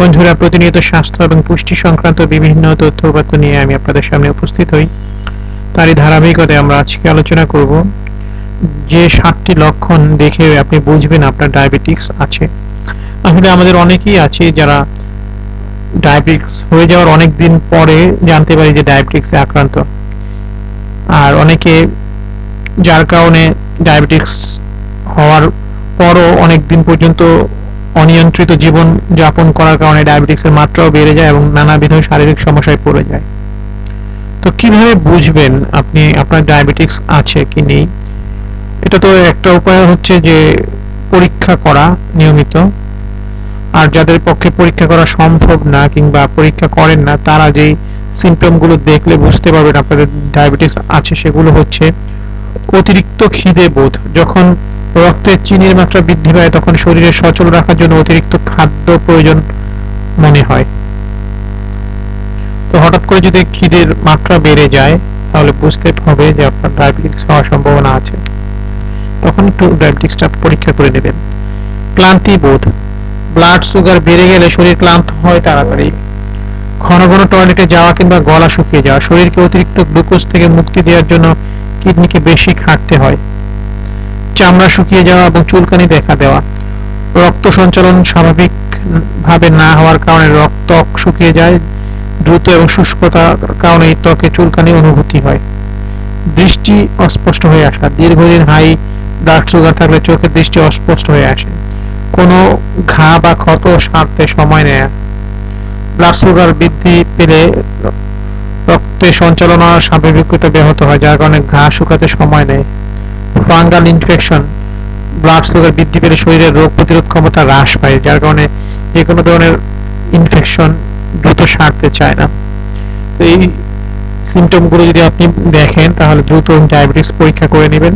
বন্ধুরা, প্রতিনিয়ত স্বাস্থ্য এবং পুষ্টি সংক্রান্ত বিভিন্ন তথ্যপাত্র নিয়ে আমি আপনাদের সামনে উপস্থিত হই। তারই ধারাবাহিকতায় আমরা আজকে আলোচনা করব যে সাতটি লক্ষণ দেখে আপনি বুঝবেন আপনার ডায়াবেটিক্স আছে। আসলে আমাদের অনেকেই আছে যারা ডায়াবেটিক্স হয়ে যাওয়ার অনেক দিন পরে জানতে পারি যে ডায়াবেটিক্সে আক্রান্ত। আর অনেকে যার কারণে ডায়াবেটিক্স হওয়ার পরও অনেক দিন পর্যন্ত অনিয়ন্ত্রিত জীবন যাপন করার কারণে ডায়াবেটিক্সের মাত্রাও বেড়ে যায় এবং নানা নানাবিধ শারীরিক সমস্যায় পড়ে যায়। তো কীভাবে বুঝবেন আপনি আপনার ডায়াবেটিক্স আছে কি নেই? এটা তো একটা উপায় হচ্ছে যে পরীক্ষা করা নিয়মিত। আর যাদের পক্ষে পরীক্ষা করা সম্ভব না কিংবা পরীক্ষা করেন না, তারা যেই সিমটমগুলো দেখলে বুঝতে পারবেন আপনাদের ডায়াবেটিক্স আছে সেগুলো হচ্ছে অতিরিক্ত খিদে বোধ। যখন রক্তে চিনির মাত্রা বৃদ্ধি পায়, তখন শরীরে সচল রাখার জন্য অতিরিক্ত খাদ্য প্রয়োজন মনে হয়। তো হঠাৎ করে যদি খিদের মাত্রা বেড়ে যায়, তাহলে বুঝতে হবে যে আপনার ডায়াবেটিক্স হওয়ার সম্ভাবনা আছে। তখন একটু ডায়াবেটিক্সটা পরীক্ষা করে নেবেন। ক্লান্তি বোধ। ব্লাড সুগার বেড়ে গেলে শরীর ক্লান্ত হয় তাড়াতাড়ি। ঘন ঘন টয়লেটে যাওয়া কিংবা গলা শুকিয়ে যাওয়া, শরীরকে অতিরিক্ত গ্লুকোজ থেকে মুক্তি দেওয়ার জন্য কিডনিকে বেশি খাটতে হয়। চামড়া শুকিয়ে যাওয়া এবং চুলকানি দেখা দেওয়া। রক্ত সঞ্চালন স্বাভাবিক ভাবে না হওয়ার কারণে রক্ত শুকিয়ে যায়। দ্রুত এবং শুষ্কতার কারণে ত্বকে চুলকানি অনুভূতি হয়। দৃষ্টি অস্পষ্ট হয়ে আসা। দীর্ঘদিন হাই ব্লাড সুগার থাকলে চোখের দৃষ্টি অস্পষ্ট হয়ে আসে। কোনো ঘা বা ক্ষত সারতে সময় নেয়। ব্লাড সুগার বৃদ্ধি পেলে রক্তে সঞ্চালন স্বাভাবিকতা ব্যাহত হয়, যার কারণে ঘা শুকাতে সময় নেয়। ফাঙ্গাল ইনফেকশন ব্লাড সুগার বৃদ্ধি পেলে শরীরের রোগ প্রতিরোধ ক্ষমতা হ্রাস পায়, যার কারণে যে কোনো ধরনের ইনফেকশন দ্রুত সারতে চায় না। তো এই সিমটমগুলো যদি আপনি দেখেন, তাহলে দ্রুত ডায়াবেটিস পরীক্ষা করে নেবেন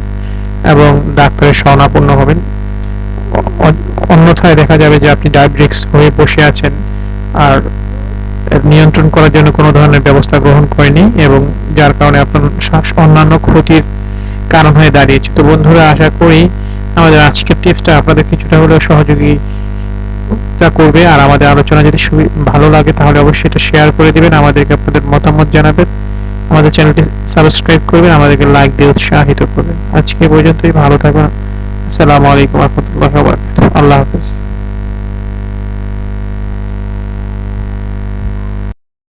এবং ডাক্তারের শরণাপন্ন হবেন। অন্যথায় দেখা যাবে যে আপনি ডায়াবেটিক্স হয়ে বসে আছেন আর নিয়ন্ত্রণ করার জন্য কোনো ধরনের ব্যবস্থা গ্রহণ করেনি এবং যার কারণে আপনার অন্যান্য ক্ষতির কারণ হয়ে দাঁড়িয়েছে। তো বন্ধুরা, আশা করি আমাদের আজকের টিপসটা আপনাদের কিছুটা হলেও সহযোগী করবে। আর আমাদের আলোচনা যদি ভালো লাগে, তাহলে অবশ্যই এটা শেয়ার করে দিবেন। আমাদেরকে আপনাদের মতামত জানাবেন। আমাদের চ্যানেলটি সাবস্ক্রাইব করবেন, আমাদেরকে লাইক দিয়ে উৎসাহিত করবেন। আজকে পর্যন্তই। ভালো থাকবেন। আসসালামু আলাইকুম রহমতুল্লাহ আল্লাহ হাফিজ।